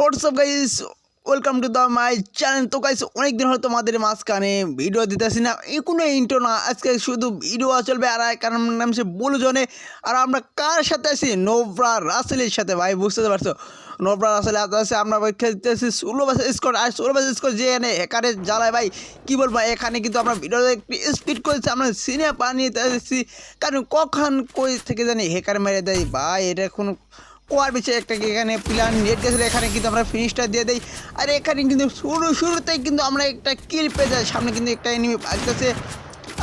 WhatsApp guys welcome to the my channel তো guys অনেকদিন হলো তোমাদের মাঝখানে ভিডিও দিতেছি না। এই কোনো ইন্টো না, আজকে শুধু ভিডিও চলবে আর কারণ নাম সে বলু জনে আর আমরা কার সাথে আছি? নোবরা রাসেলের সাথে। ভাই বুঝতে পারছ? নোবরা রাসেল আছে, আমরা খেলতেছি ষোলো বাস স্কোর আর ষোলো বাস স্কোর যে এনে এখানে জ্বালায়, ভাই, কী বলব, এখানে কিন্তু আমরা ভিডিও একটু স্পিড করেছি, আমরা সিনে বানিয়ে দিয়েছি। কারণ কখন কই থেকে জানি হেকার মেরে দেয়। ভাই, এটা কোনো কোয়ার বিছে একটা এখানে প্ল্যান নেট গেছিল, এখানে কিন্তু আমরা ফিনিশটা দিয়ে দেই। আর এখানে কিন্তু শুরু, শুরুতেই কিন্তু আমরা একটা কিল পেয়ে যাই, সামনে কিন্তু একটা এনিমি লাগতেছে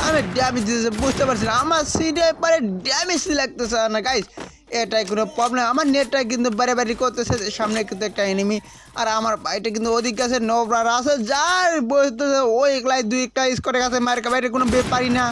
আমি ড্যামেজ দিতেছে, বুঝতে পারছি না আমার সিডে পরে ড্যামেজ লাগতেছে না গাইস এটাই কোনো প্রবলেম আমার নেটটা কিন্তু বারে বারে করতেছে, সামনে কিন্তু একটা এনিমি আর আমার বাইটা কিন্তু ওদিক কাছে নোবরার আছে যার বলতেছে, ও একলাই, দুই একটা স্কোরের কাছে মার্কা বাইরে কোনো ব্যাপারই না।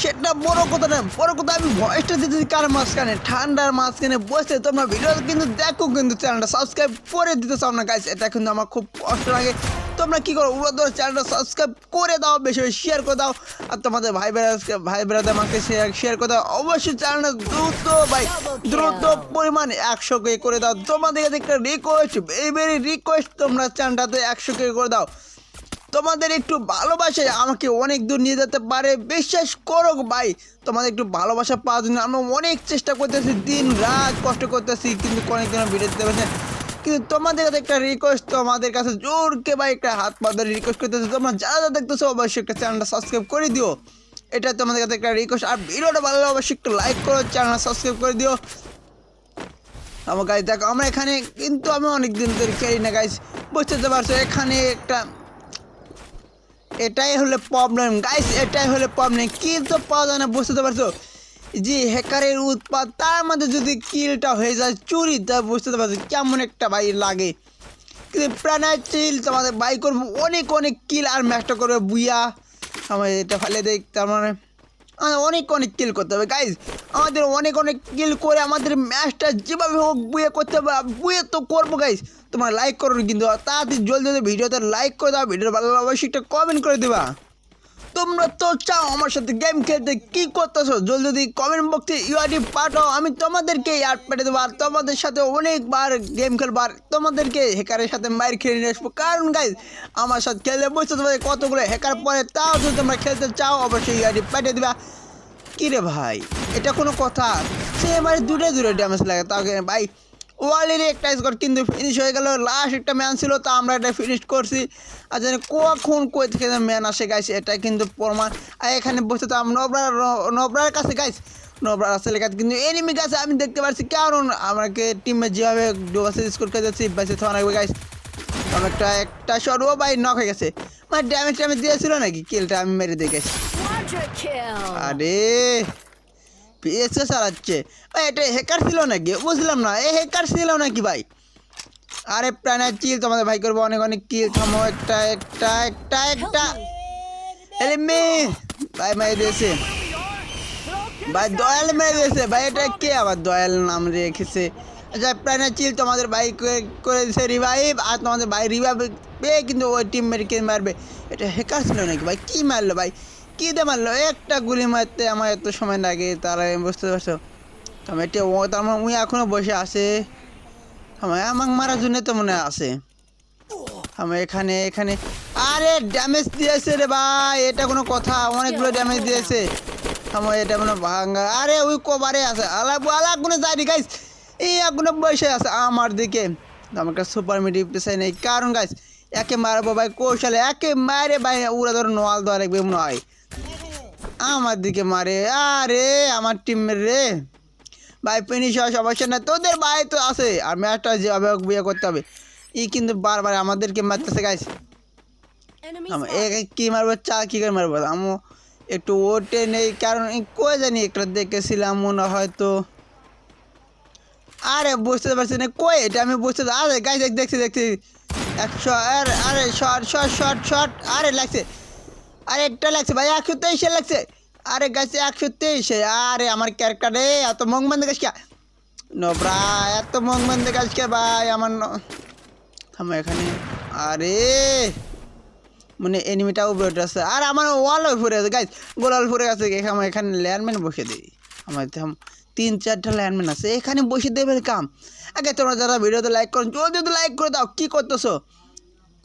সেটা বড় কথা না বড় কথা আমি ভয়েসটা দিতেছি কার মাঝখানে? ঠান্ডার মাঝখানে বসে তোমরা ভিডিও কিন্তু দেখো কিন্তু চ্যানেলটা সাবস্ক্রাইব করে দিতে চাও না গাইস এটা কিন্তু আমার খুব কষ্ট লাগে। তোমরা কি করো উড়ো ধরে চ্যানেলটা সাবস্ক্রাইব করে দাও, বেশি বেশি শেয়ার করে দাও। আর তোমাদের ভাই বেড়াকে ভাই বেড়াতে আমাকে শেয়ার করে দাও। অবশ্যই চ্যানেলটা দ্রুত, ভাই, দ্রুত পরিমাণ একশো কে করে দাও। তোমাদের একটা রিকোয়েস্ট ভেরি ভেরি রিকোয়েস্ট তোমরা চ্যানেলটাতে একশো কে করে দাও। তোমাদের একটু ভালোবাসায় আমাকে অনেক দূর নিয়ে যেতে পারে। বিশ্বাস করো ভাই, তোমাদের একটু ভালোবাসা পাওয়ার জন্য আমরা অনেক চেষ্টা করতেছি দিন রাত কষ্ট করতেছি, কিন্তু অনেক দিন ভিডিও দিতে পারছি। কিন্তু তোমাদের কাছে একটা রিকোয়েস্ট তোমাদের কাছে জোরকে ভাই একটা হাত পা ধরে রিকোয়েস্ট করতেছি। তোমরা যারা যা দেখতেছো, অবশ্যই একটা চ্যানেলটা সাবস্ক্রাইব করে দিও। এটা তোমাদের কাছে একটা রিকোয়েস্ট আর ভিডিওটা ভালো লাগলে অবশ্যই একটু লাইক করো চ্যানেলটা সাবস্ক্রাইব করে দিও। আমার গাইজ দেখো, আমরা এখানে কিন্তু আমি অনেক দিন ধরে খেলি না গাইজ বুঝতে পারছ, এখানে একটা এটাই হলো প্রবলেম গাইস এটাই হলো প্রবলেম কিন্তু তো পাওয়া যায় না বুঝতে পারছ? যে হ্যাকারের উৎপাদ তার মধ্যে যদি কিলটা হয়ে যায়, চুরি, তা বুঝতে পারছ কেমন একটা ভাই লাগে। কিন্তু প্রাণায় চিল তোমাদের বাই করব, অনেক অনেক কিল আর ম্যাচটা করবে বুইয়া। আমার এটা ফেলে দেখ তার মানে। অনেক অনেক কিল করতে হবে গাইজ আমাদের অনেক অনেক কিল করে আমাদের ম্যাচটা যেভাবে হোক বুয়ে করতে হবে বুয়ে তো করব গাইজ তোমার লাইক করো কিন্তু তাড়াতাড়ি জলদি জলদি ভিডিওতে লাইক করে দেওয়া ভিডিও ভালো অবশ্যই একটা কমেন্ট করে দেবা। তোমরা তো চাও আমার সাথে গেম খেলতে। কি করতেছো? জলদি জলদি কমেন্ট বক্সে ইউআইডি পাঠাও আমি তোমাদেরকে অ্যাড পাঠিয়ে দেবো। আর তোমাদের সাথে অনেকবার গেম খেলব। আর তোমাদেরকে হ্যাকারের সাথে মায়ের খেলে নিয়ে আসব। কারণ গাইজ আমার সাথে খেলে বুঝতে তোমাদের কতগুলো হ্যাকার পরে তাও যদি তোমরা খেলতে চাও, অবশ্যই ইউআইডি পাঠিয়ে দিবা। কি রে ভাই, এটা কোনো কথা? সে এবারে দূরে দূরে ড্যামেজ লাগে। তাকে ভাই ওয়ালেরই একটা স্কোর কিন্তু ফিনিশ হয়ে গেল। লাস্ট একটা ম্যান ছিল তো আমরা এটা ফিনিশ করছি। আর জানি কখন কই থেকে ম্যান আসে গাইছে এটা কিন্তু প্রমাণ। আর এখানে বসে তো আমরা নবরার নবরার কাছে গাইছে নবরার আসলে কাছে কিন্তু এনিমি গাছে আমি দেখতে পাচ্ছি কারণ আমাকে টিমে যেভাবে ডোবাসে স্কোর করে যাচ্ছি বাইসে থাকা লাগবে গাইছে একটা একটা শট ও ভাই নক হয়ে গেছে। মানে ড্যামেজ ট্যামেজ দিয়েছিল নাকি? কিলটা আমি মেরে দিয়ে গেছি আরে! পিএসএ চালাচ্ছে ভাই এটা হ্যাকার ছিল নাকি? বুঝলাম না। এ হ্যাকার ছিল নাকি ভাই? আরে প্রাণের চিল তোমাদের ভাই করব। অনেক অনেক কিল থামো। একটা একটা একটা একটা। আরে মেয়ে ভাই মেরে দিয়েছে। ভাই, দয়াল মেরে দিয়েছে। ভাই, এটা কে আবার দয়াল নাম রেখেছে? আচ্ছা প্রাণের চিল তোমাদের ভাই করে- করে দিয়েছে রিভাইভ আর তোমাদের ভাই রিভাইভ পেয়ে কিন্তু ওই টিম মেরে মারবে। এটা হ্যাকার ছিল নাকি ভাই? কি মারলো ভাই? কি দিয়ে মারলো? একটা গুলি মারতে আমার এত সময় লাগে, তার তারা বুঝতে পারছ? এটা তার মানে উই এখনও বসে আছে। আমার আমাকে মারার জন্য তো মনে আছে। আমার এখানে এখানে, আরে ড্যামেজ দিয়েছে রে ভাই, এটা কোনো কথা, অনেকগুলো ড্যামেজ দিয়েছে। আমার এটা মনে ভাঙ্গা। আরে ওই কবারে আছে। আলা আলা কোনো যায়নি গাইস এই এখনও বসে আছে আমার দিকে। আমার কাছে সুপার মিডি পেশাই নেই। কারণ গাইস একে মারবো ভাই, কৌশলে, একে মারে ভাই উড়া ধরো নোয়াল দেওয়া লাগবে মনে হয়। আমার দিকে মারে। আরে আমার টিম রে। ভাই ফিনিশ হওয়া সমস্যা না তোদের ভাই তো আছে। আর ম্যাচটা যেভাবে হোক বিয়ে করতে হবে। ই কিন্তু বারবার আমাদেরকে মারতেছে গাইস কী মারবো চা কী করে মারবো? আমি একটু ওটে নেই কারণ কই জানি একটা দেখেছিলাম মনে হয় তো আরে বুঝতে পারছি না কই? এটা আমি বুঝতে আরে গাইস দেখছি দেখছি। একশো আরে আরে শর্ট শর্ট শর্ট শর্ট আরে লাগছে। আরে একটা লাগছে ভাই, একশো তেইশে লাগছে। আরে গাছে একশো তেইশে। আরে আমার ক্যারেক্টার রে, এত মংমান দেখাস কে? নোবরা এত মংমান দেখাস কে ভাই, আমার থামো এখানে। আরে মানে এনিমিটা উপরে উঠে আসছে আর আমার ওয়াল ফুরে আছে গাইজ গোলাল ফুরে গেছে এখানে এখানে ল্যান্ডম্যান বসে দিই। আমার তিন চারটা ল্যান্ডম্যান আছে। এখানে বসে দেবে কাম। আগে তোমরা যারা ভিডিওতে লাইক করো জলদি জলদি লাইক করে দাও, কী করতেছো?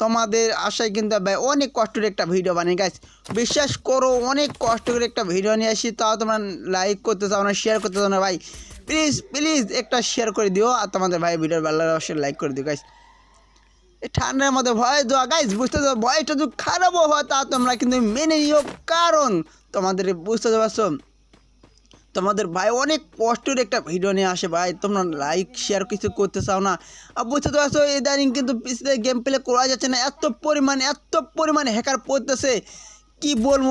তোমাদের আশায় কিন্তু ভাই অনেক কষ্টের একটা ভিডিও বানিয়ে গাইস বিশ্বাস করো, অনেক কষ্ট করে একটা ভিডিও নিয়ে আসি। তাও তোমরা লাইক করতে চাও না শেয়ার করতে চাও না, ভাই প্লিজ প্লিজ একটা শেয়ার করে দিও আর তোমাদের ভাই ভিডিওর ভালো অবশ্যই লাইক করে দিও গাইস এই ঠান্ডার মধ্যে ভয় দেওয়া গাইস বুঝতে পারছ ভয়টা যদি খারাপও হয়, তা তোমরা কিন্তু মেনে নিও। কারণ তোমাদের বুঝতে পারছ তোমাদের ভাই অনেক কষ্টের একটা ভিডিও নিয়ে আসে ভাই। তোমরা লাইক শেয়ার কিছু করতে চাও না। আর বুঝতে পারছ, ইদানিং কিন্তু পিসিতে গেম প্লে করা যাচ্ছে না। এত পরিমাণ এত পরিমাণ হ্যাকার পড়তেছে। কি বলব?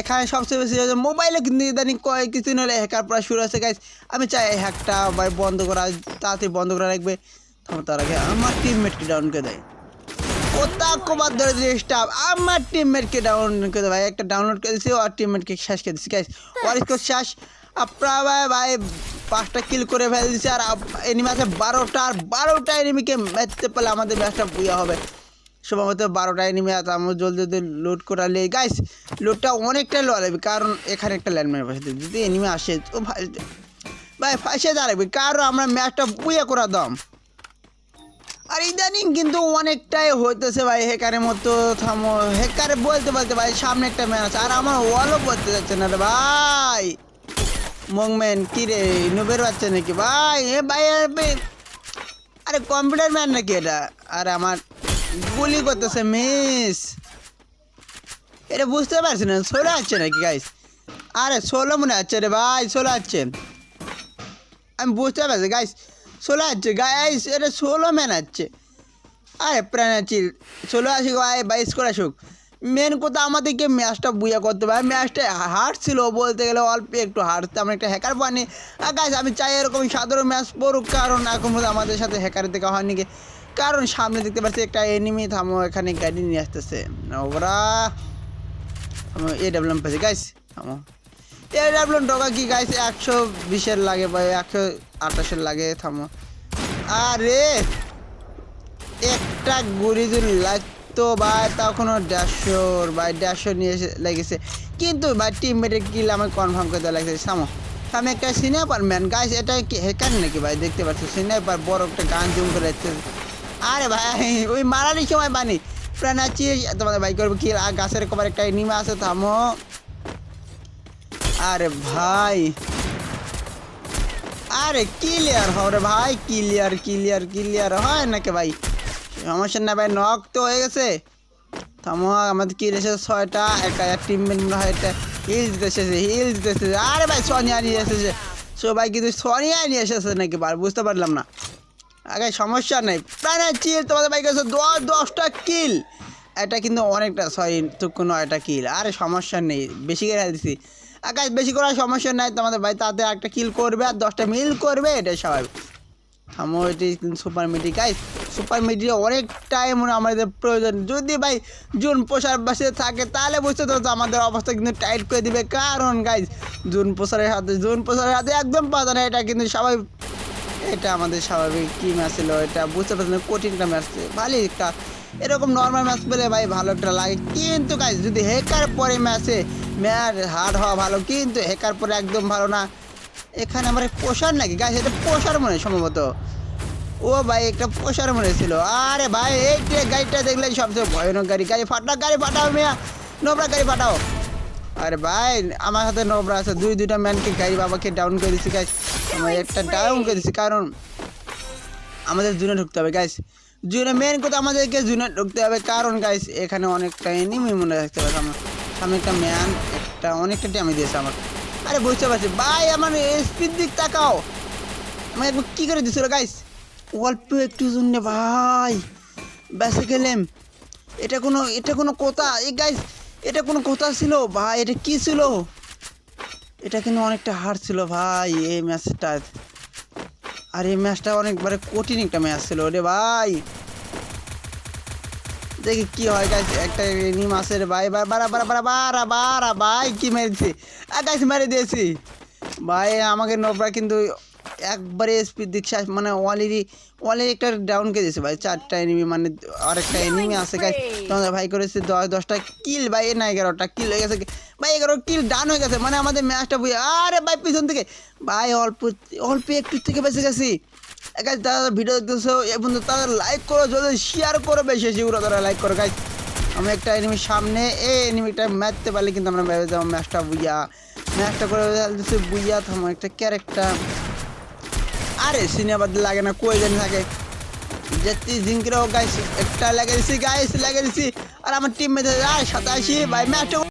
এখানে সবচেয়ে বেশি হচ্ছে মোবাইলে কিন্তু ইদানিং কিছুদিন হলে হ্যাকার পড়া শুরু হয়েছে গাইস আমি চাই এই হ্যাকটা ভাই বন্ধ করা, তাড়াতাড়ি বন্ধ করা রাখবে তখন তার আগে আমার টিমমেটকে ডাউন করে দেয়। কোথা কোবার ধরে জিনিসটা আমার টিমমেটকে ডাউনলোড করে ভাই। একটা ডাউনলোড করে দিছি আর টিমমেটকে শেষ করে দিচ্ছি গাইস ওয়ার স্কোর শেষ। আপনার ভাই ভাই, পাঁচটা কিল করে ফেলে দিচ্ছে আর এনিমি আছে বারোটা, আর বারোটা এনিমিকে মারতে পারলে আমাদের ম্যাচটা বুয়া হবে। সম্ভবত বারোটা এনিমি আছে আমরা জলদি জলদি লোড করালে গাইস লোডটা অনেকটাই লো লাগবে কারণ এখানে একটা ল্যান্ডমার্ক বসে যদি এনিমি আসে তো ভাই ভাই ফাঁসে দাঁড়াবে, কারণ আমরা ম্যাচটা বুয়া করা দাম। আর ইদানিং কিন্তু অনেকটাই হইতেছে ভাই হেকারের মতো থামো। হেকারে বলতে বলতে ভাই, সামনে একটা আছে, আর আমার ওয়ালও বলতে যাচ্ছে না রে ভাই। মংম্যান কি রে নুবের বাচ্চা নাকি? ভাই, এ ভাই আরে কম্পিউটার ম্যান নাকি এটা? আর আমার গুলি করতেছে মিস এটা বুঝতে পারছি না সোলো আছে নাকি গাইস আরে সোলো মনে হচ্ছে রে ভাই সোলো আছে। আমি বুঝতে পারছি গাইস ষোলো আছে গাইস এটা ষোলো ম্যান আছে। আরে প্রাণ আছে, ষোলো আসুক ভাই বাইশ করে আসুক। মেন কথা আমাদেরকে ম্যাচটা বুয়া করতে হবে। ম্যাচটা হার্ড ছিল বলতে গেলে অল্প একটু হার্ড তেমন একটা হ্যাকার বানি। আর গাইস আমি চাই এরকম সাধারণ ম্যাচ পড়ুক, কারণ এখন আমাদের সাথে হ্যাকার দেখা হয়নি। কি কারণ সামনে দেখতে পাচ্ছি একটা এনিমি থামো, এখানে গাড়ি নিয়ে আসতেছে। ওরা এ ডাব্লিউএম পেয়েছে গাইস থামো। এ ডাব্লিউএম ঢোকা কি গাইস একশো বিশের লাগে, বা একশো আঠাশের লাগে, থামো। আরে! একটা গুড়ি যদি লাগতো ভাই, তখনও দেড়শোর, ভাই, দেড়শো নিয়ে এসে লেগেছে। কিন্তু ভাই টিমমেটের কিল আমাকে কনফার্ম করতে লাগছে। সামো আমি একটা সিনেপার ম্যান গাছ এটা কি হেকার নাকি ভাই? দেখতে পাচ্ছি সিনেপার বড় একটা গান জুম করে যাচ্ছে আরে ভাই, ওই মারারই সময় বানি। প্রাণ আছি তোমাদের ভাই করব কি আর গাছের কবার একটা নিমে আছে, থামো। আরে ভাই! আরে ক্লিয়ার হও রে ভাই ক্লিয়ার ক্লিয়ার ক্লিয়ার হয় নাকি ভাই? সমস্যা না ভাই নক তো হয়ে গেছে। থামো আমাদের কি এসেছে ছয়টা একটা টিম মনে হয় একটা হিল দিতে এসেছে হিল দিতে এসেছে আরে ভাই সোনিয়া নিয়ে এসেছে। সবাই কিন্তু সোনিয়া নিয়ে এসেছে নাকি ভাই? বুঝতে পারলাম না। আগে সমস্যা নেই। প্রায় চিল তোমাদের বাইক আছে দশ, দশটা কিল এটা কিন্তু অনেকটা সরি টুকু নয়টা কিল আরে সমস্যা নেই, বেশি করে দিছি। আকাশ বেশি করার সমস্যা নাই, তোমাদের ভাই তাতে একটা কিল করবে আর দশটা মিল করবে, এটাই স্বাভাবিক। থামো এটি সুপার মিডি গাইস সুপার মিডি অনেকটাই মনে আমাদের প্রয়োজন। যদি ভাই জুন প্রসার বাসে থাকে, তাহলে বুঝতে তো আমাদের অবস্থা কিন্তু টাইট করে দিবে। কারণ গাইস জুন প্রসারের হাতে, জুন প্রসারের হাতে একদম পাতা না এটা কিন্তু স্বাভাবিক। এটা আমাদের স্বাভাবিক কী ম্যাচ ছিল, এটা বুঝতে পারছি না, কঠিন একটা ম্যাচ ভালোই একটা এরকম নর্মাল ম্যাচ পেলে ভাই ভালো একটা লাগে। কিন্তু গাইজ যদি হেকার পরে ম্যাচে ম্যাচ হার্ড হওয়া ভালো কিন্তু হেকার পরে একদম ভালো না। এখানে আমার পোষার নাকি? গাছ এটা পোষার মনে সম্ভবত। ও ভাই একটা পোষার মনে ছিল আরে ভাই এই গাড়িটা দেখলে সবচেয়ে ভয়ানক গাড়ি। গাড়ি ফাটা গাড়ি ফাটাও মিয়া। নোবরা গাড়ি ফাটাও। আরে ভাই আমার হাতে নোবরা আছে। দুই দুইটা ম্যানকে গাড়ি বাবাকে ডাউন করে দিচ্ছি গাছ আমার একটা ডাউন করে দিচ্ছি কারণ আমাদের জুনে ঢুকতে হবে গাইস জুনে মেন কথা আমাদেরকে জুনে ঢুকতে হবে। কারণ গাইস এখানে অনেকটা এনিমি মনে রাখতে পারে আমার। সামনে একটা ম্যান একটা অনেকটা ড্যামেজ দিয়েছে আমার। আরে বুঝতে পারছি। ভাই, আমার স্পিড দিক তাকাও। আমি একবার কী করে দিছিল গাইস অল্প একটু জন্য ভাই। বেসে গেলেম এটা কোনো এটা কোনো কথা। এই গাইস এটা কোনো কথা ছিল? ভাই, এটা কি ছিল? এটা কিন্তু অনেকটা হার ছিল ভাই, এই ম্যাচটা আর এই ম্যাচটা অনেকবারে কঠিন একটা ম্যাচ ছিল রে ভাই। দেখি কি হয় গাইস একটা এনি আছে রে ভাই বারা বারা বারা বারা বারা ভাই, কি মেরেছে? আর গাইস মেরে দিয়েছি। ভাই, আমাকে নোবরা কিন্তু একবারে স্পিড দিচ্ছে মানে অলরেডি অলরেডি একটা ডাউন কে দিয়েছে ভাই চারটা এনিমি মানে আরেকটা এনিমি আছে গাইস তোমাদের ভাই করেছে দশ দশটা কিল ভাই না এগারোটা কিল হয়ে গেছে। ভাই এগারো কিল ডান হয়ে গেছে মানে আমাদের ম্যাচটা বুঝে আরে ভাই পিছন থেকে। ভাই অল্প অল্প একটু থেকে বেঁচে গেছি। গাইস দাদা ভিডিও দেখতেছো এ বন্ধু তারা লাইক করো যদি শেয়ার করো বেশি বেশি করে তারা লাইক করো গাইস আমি একটা এনিমির সামনে এ এনিমিটা মারতে পারলে কিন্তু আমরা ভেবে যাব ম্যাচটা বুইয়া। ম্যাচটা করে ফেলতেছে বুইয়া থামো একটা ক্যারেক্টার আরে সিনেমার লাগে না, কই জানি থাকে যেতি জিঙ্কিরও গাইস একটা লাগাইছি গাইস লাগিয়ে দিছি আর আমার টিম যায় সাতাশি ভাই ম্যাচটা